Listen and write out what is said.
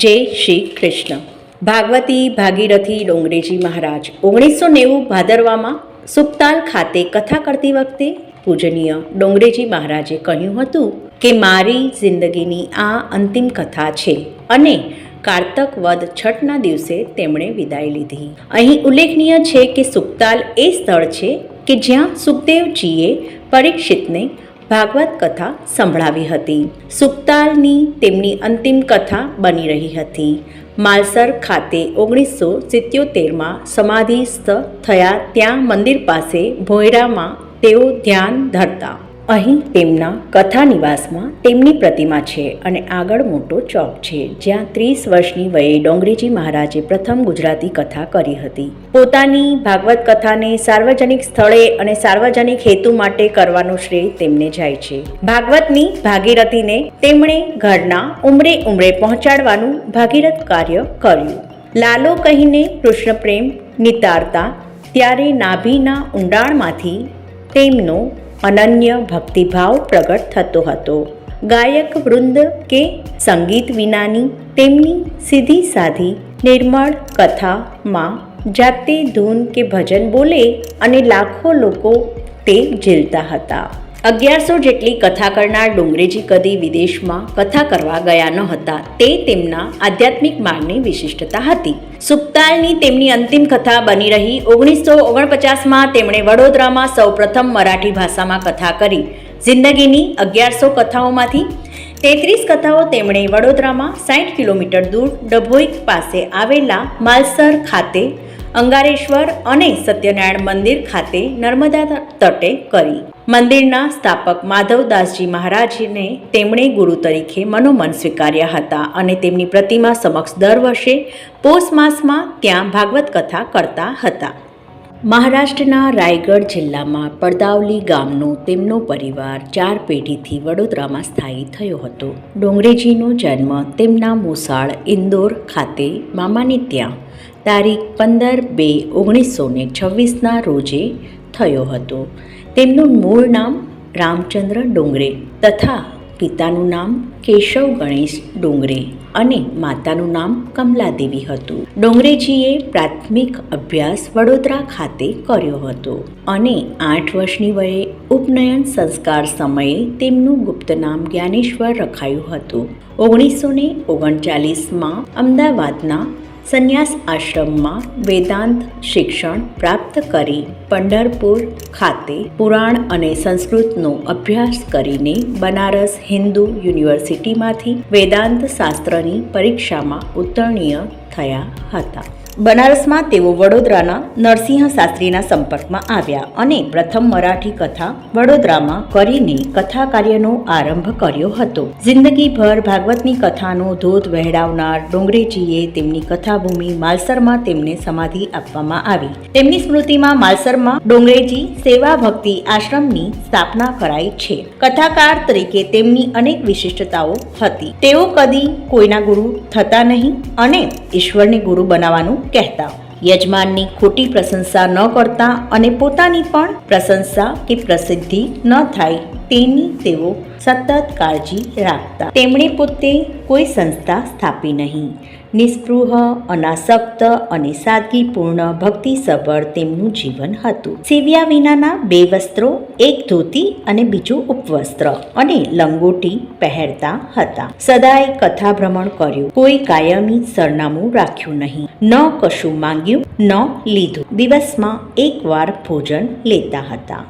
જય શ્રી કૃષ્ણ. ભાગવતી ભાગીરથી ડોંગરેજી મહારાજ ઓગણીસો નેવું ભાદરવામાં સુપતાલ ખાતે કથા કરતી વખતે પૂજનીય ડોંગરેજી મહારાજે કહ્યું હતું કે મારી જિંદગીની આ અંતિમ કથા છે અને કારતક વદ છઠના દિવસે તેમણે વિદાય લીધી. અહીં ઉલ્લેખનીય છે કે સુપતાલ એ સ્થળ છે કે જ્યાં સુખદેવજીએ પરીક્ષિતને ભાગવત કથા સંભળાવી હતી. સુક્તાલની તેમની અંતિમ કથા બની રહી હતી. માલસર ખાતે ઓગણીસો સિત્યોતેરમાં સમાધિસ્થ થયા ત્યાં મંદિર પાસે ભોયરામાં તેઓ ધ્યાન ધરતા. અહીં તેમના કથા નિવાસમાં તેમની પ્રતિમા છે અને આગળ મોટો ચોક છે, જ્યાં ત્રીસ વર્ષની વયે ડોંગરીજી મહારાજે પ્રથમ ગુજરાતી કથા કરી હતી. પોતાની ભાગવત કથાને સાર્વજનિક સ્થળે અને સાર્વજનિક હેતુ માટે કરવાનો શ્રેય તેમને જાય છે. ભાગવતની ભાગીરથીને તેમણે ઘરના ઉમરે ઉમરે પહોંચાડવાનું ભાગીરથ કાર્ય કર્યું. લાલો કહીને કૃષ્ણ પ્રેમ નિતારતા, ત્યારે નાભીના ઊંડાણમાંથી તેમનો અનન્ય ભક્તિભાવ પ્રગટ થતો હતો. ગાયક વૃંદ કે સંગીત વિનાની તેમની સીધી સાધી નિર્મળ કથામાં જાતે ધૂન કે ભજન બોલે અને લાખો લોકો તે ઝીલતા હતા. અગિયારસો જેટલી કથા કરનાર ડુંગરેજી કદી વિદેશમાં કથા કરવા ગયા ન હતા તે તેમના આધ્યાત્મિક માર્ગની વિશિષ્ટતા હતી. સુપ્તાલની તેમની અંતિમ કથા બની રહી. ઓગણીસો ઓગણપચાસમાં તેમણે વડોદરામાં સૌપ્રથમ મરાઠી ભાષામાં કથા કરી. જિંદગીની અગિયારસો કથાઓમાંથી તેત્રીસ કથાઓ તેમણે વડોદરામાં સાઠ કિલોમીટર દૂર ડભોઈ પાસે આવેલા માલસર ખાતે અંગારેશ્વર અને સત્યનારાયણ મંદિર ખાતે નર્મદા તટે કરી. મંદિરના સ્થાપક માધવદાસજી મહારાજને તેમણે ગુરુ તરીકે મનોમન સ્વીકાર્યા હતા અને તેમની પ્રતિમા સમક્ષ દર વર્ષે પોષ માસમાં ત્યાં ભાગવત કથા કરતા હતા. મહારાષ્ટ્રના રાયગઢ જિલ્લામાં પડદાવલી ગામનો તેમનો પરિવાર ચાર પેઢીથી વડોદરામાં સ્થાયી થયો હતો. ડોંગરેજીનો જન્મ તેમના મોસાળ ઇન્દોર ખાતે મામાને ત્યાં, તારીખ પંદર બે ઓગણીસો ને છવ્વીસના રોજે થયો હતો. તેમનું મૂળ નામ રામચંદ્ર ડોંગરે તથા પિતાનું નામ કેશવ ગણેશ ડોંગરે અને માતાનું નામ કમલાદેવી હતું. ડોંગરેજીએ પ્રાથમિક અભ્યાસ વડોદરા ખાતે કર્યો હતો અને આઠ વર્ષની વયે ઉપનયન સંસ્કાર સમયે તેમનું ગુપ્ત નામ જ્ઞાનેશ્વર રખાયું હતું. ઓગણીસો ને ઓગણચાલીસમાં અમદાવાદના સંન્યાસ આશ્રમમાં વેદાંત શિક્ષણ પ્રાપ્ત કરી પંઢરપુર ખાતે પુરાણ અને સંસ્કૃતનો અભ્યાસ કરીને બનારસ હિન્દુ યુનિવર્સિટીમાંથી વેદાંત શાસ્ત્રની પરીક્ષામાં ઉત્તીર્ણ થયા હતા. બનારસમાં તેઓ વડોદરાના નરસિંહ શાસ્ત્રીના સંપર્કમાં આવ્યા અને પ્રથમ મરાઠી કથા વડોદરામાં કરીને કથા કાર્યનો આરંભ કર્યો હતો. જિંદગીભર ભાગવતની કથાનો ધોધ વહેડાવનાર ડોંગરેજીએ તેમની કથાભૂમિ માલસરમાં તેમને સમાધિ આપવામાં આવી. તેમની સ્મૃતિમાં માલસરમાં ડોંગરેજી સેવા ભક્તિ આશ્રમની સ્થાપના કરાઈ છે. કથાકાર તરીકે તેમની અનેક વિશિષ્ટતાઓ હતી. તેઓ કદી કોઈના ગુરુ થતા નહીં અને ઈશ્વરને ગુરુ બનાવવાનું કહેતા. યજમાનની ખોટી પ્રશંસા ન કરતા અને પોતાની પણ પ્રશંસા કે પ્રસિદ્ધિ ન થાય તેની તેઓ સતત કાળજી રાખતા. તેમણે પોતે કોઈ સંસ્થા સ્થાપી નહીં. નિસ્પૃહ, અનાસક્ત અને સાદગીપૂર્ણ ભક્તિસભર તેમનું જીવન હતું. સેવ્યા વિનાના બે વસ્ત્રો, એક ધોતી અને બીજું ઉપવસ્ત્ર અને લંગોટી પહેરતા હતા. સદાય કથા ભ્રમણ કર્યું. કોઈ કાયમી સરનામું રાખ્યું નહીં. ન કશું માંગ્યું, ન લીધું. દિવસમાં એકવાર ભોજન લેતા હતા.